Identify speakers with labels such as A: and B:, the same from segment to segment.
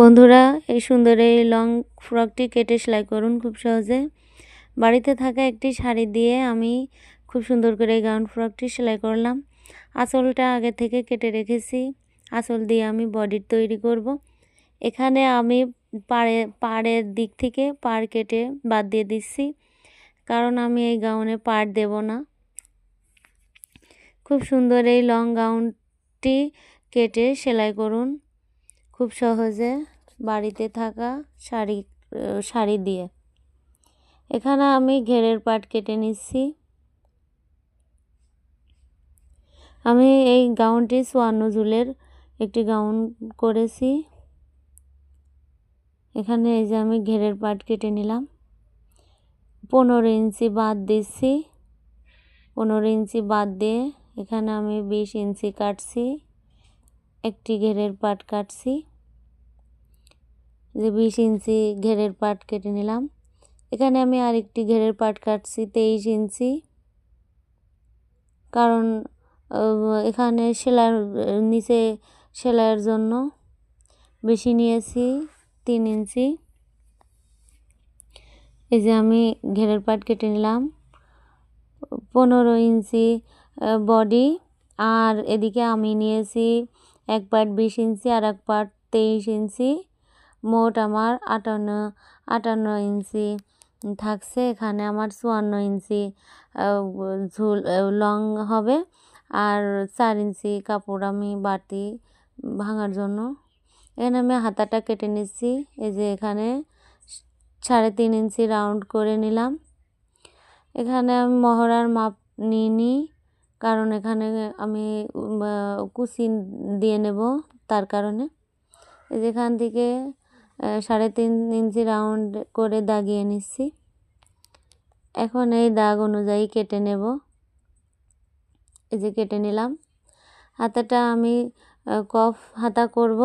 A: বন্ধুরা, এই সুন্দর এই লং ফ্রকটি কেটে সেলাই করুন খুব সহজে। বাড়িতে থাকা একটি শাড়ি দিয়ে আমি খুব সুন্দর করে এই গাউন ফ্রকটি সেলাই করলাম। আঁচলটা আগে থেকে কেটে রেখেছি। আঁচল দিয়ে আমি বডির তৈরি করব। এখানে আমি পাড়ে, পাড়ের দিক থেকে পাড় কেটে বাদ দিয়ে দিচ্ছি, কারণ আমি এই গাউনে পাড় দেব না। খুব সুন্দর এই লং গাউনটি কেটে সেলাই করুন। খুব সহজে বাড়িতে থাকা শাড়ি শাড়ি দিয়ে। এখানে আমি ঘেরের পাট কেটে নিচ্ছি। আমি এই গাউনটি সোয়ান্ন একটি গাউন করেছি। এখানে এই যে আমি ঘেরের পাট কেটে নিলাম। পনেরো ইঞ্চি বাদ দিচ্ছি। পনেরো ইঞ্চি বাদ দিয়ে এখানে আমি বিশ ইঞ্চি কাটছি। একটি ঘেরের পাট কাটছি। যে বিশ ইঞ্চি ঘেরের পাট কেটে নিলাম। এখানে আমি আরেকটি ঘেরের পাট কাটছি, তেইশ ইঞ্চি। কারণ এখানে সেলাই নিচে সেলাইয়ের জন্য বেশি নিয়েছি, তিন ইঞ্চি। এই যে আমি ঘেরের পাট কেটে নিলাম। পনেরো ইঞ্চি বডি। আর এদিকে আমি নিয়েছি এক পার্ট বিশ ইঞ্চি আর এক পার্ট তেইশ ইঞ্চি, মোট আমার আটান্ন আটান্ন ইঞ্চি। থাকছে এখানে আমার চুয়ান্ন ইঞ্চি ঝুল লং হবে। আর চার ইঞ্চি কাপড় আমি বাটি ভাঙার জন্য। এখানে আমি হাতাটা কেটে নিচ্ছি। এই যে এখানে সাড়ে তিন ইঞ্চি রাউন্ড করে নিলাম। এখানে আমি মহড়ার মাপ নিয়ে নিই। কারণ এখানে আমি কুচি দিয়ে নেব তার কারণে। যেখান থেকে সাড়ে তিন ইঞ্চি রাউন্ড করে দাগিয়ে নিচ্ছি। এখন এই দাগ অনুযায়ী কেটে নেব। এই যে কেটে নিলাম। হাতাটা আমি কফ হাতা করব।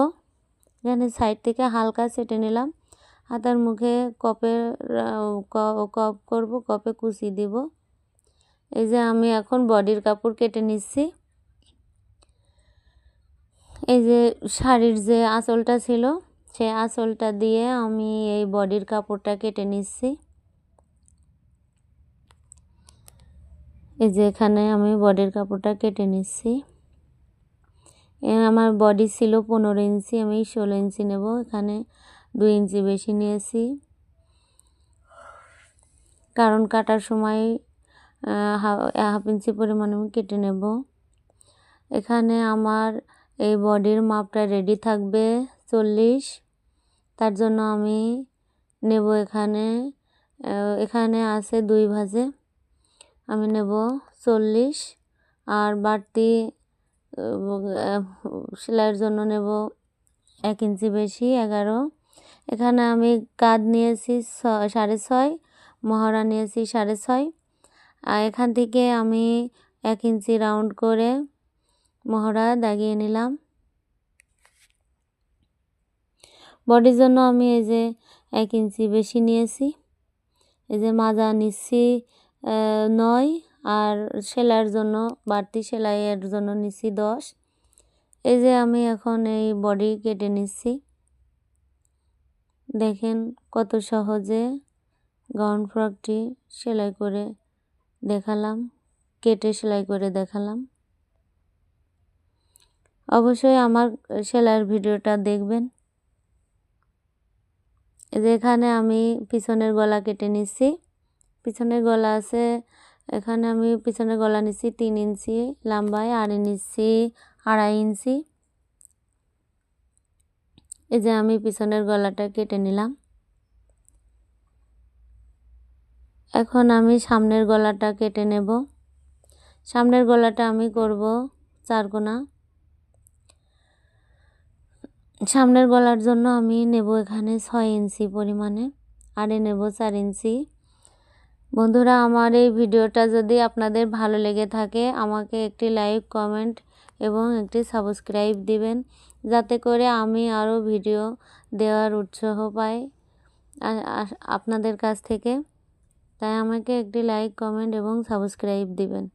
A: এখানে সাইড থেকে হালকা সেটে নিলাম। হাতার মুখে কপের কপ করব কপে কুচি দিব। এই যে আমি এখন বডির কাপড় কেটে নিচ্ছি। এই যে শাড়ির যে আঁচলটা ছিল, সেই আঁচলটা দিয়ে আমি এই বডির কাপড়টা কেটে নিচ্ছি। এই যে এখানে আমি বডির কাপড়টা কেটে নিচ্ছি। আমার বডি ছিল পনেরো ইঞ্চি, আমি ষোলো ইঞ্চি নেব। এখানে দুই ইঞ্চি বেশি নিয়েছি। কারণ কাটার সময় হাফ ইঞ্চি পরিমাণে আমি কেটে নেব। এখানে আমার এই বডির মাপটা রেডি থাকবে চল্লিশ। তার জন্য আমি নেব এখানে এখানে আছে দুই ভাজে। আমি নেব চল্লিশ। আর বাড়তি সেলাইয়ের জন্য নেব এক ইঞ্চি বেশি, এগারো। এখানে আমি কাঁধ নিয়েছি সাড়ে ছয় মহারা নিয়েছি সাড়ে ছয়। এখান থেকে আমি এক ইঞ্চি রাউন্ড করে মহড়া দাগিয়ে নিলাম। বডির জন্য আমি এই যে এক ইঞ্চি বেশি নিয়েছি। এই যে মাজা নিচ্ছি নয় আর সেলাইয়ের জন্য, বাড়তি সেলাইয়ের জন্য নিচ্ছি দশ। এই যে আমি এখন এই বডি কেটে নিচ্ছি। দেখেন কত সহজে গাউন ফ্রকটি সেলাই করে দেখালাম, কেটে সেলাই করে দেখালাম। অবশ্যই আমার সেলাইয়ের ভিডিওটা দেখবেন। এখানে আমি পিছনের গলা কেটে নিচ্ছি। পিছনের গলা আছে, এখানে আমি পিছনের গলা নিচ্ছি তিন ইঞ্চি লম্বায়, আর নিচ্ছি আড়াই ইঞ্চি। এই যে আমি পিছনের গলাটা কেটে নিলাম। এখন আমি সামনের গলাটা কেটে নেব। সামনের গলাটা আমি করব চারকোনা সামনের গলার জন্য আমি নেব এখানে ছয় ইঞ্চি পরিমাণে, আরে নেব চার ইঞ্চি। বন্ধুরা, আমার এই ভিডিওটা যদি আপনাদের ভালো লেগে থাকে, আমাকে একটি লাইক, কমেন্ট এবং একটি সাবস্ক্রাইব দিবেন, যাতে করে আমি আরও ভিডিও দেওয়ার উৎসাহ পাই আপনাদের কাছ থেকে। তাই আমাকে একটি লাইক কমেন্ট এবং সাবস্ক্রাইব দিবেন।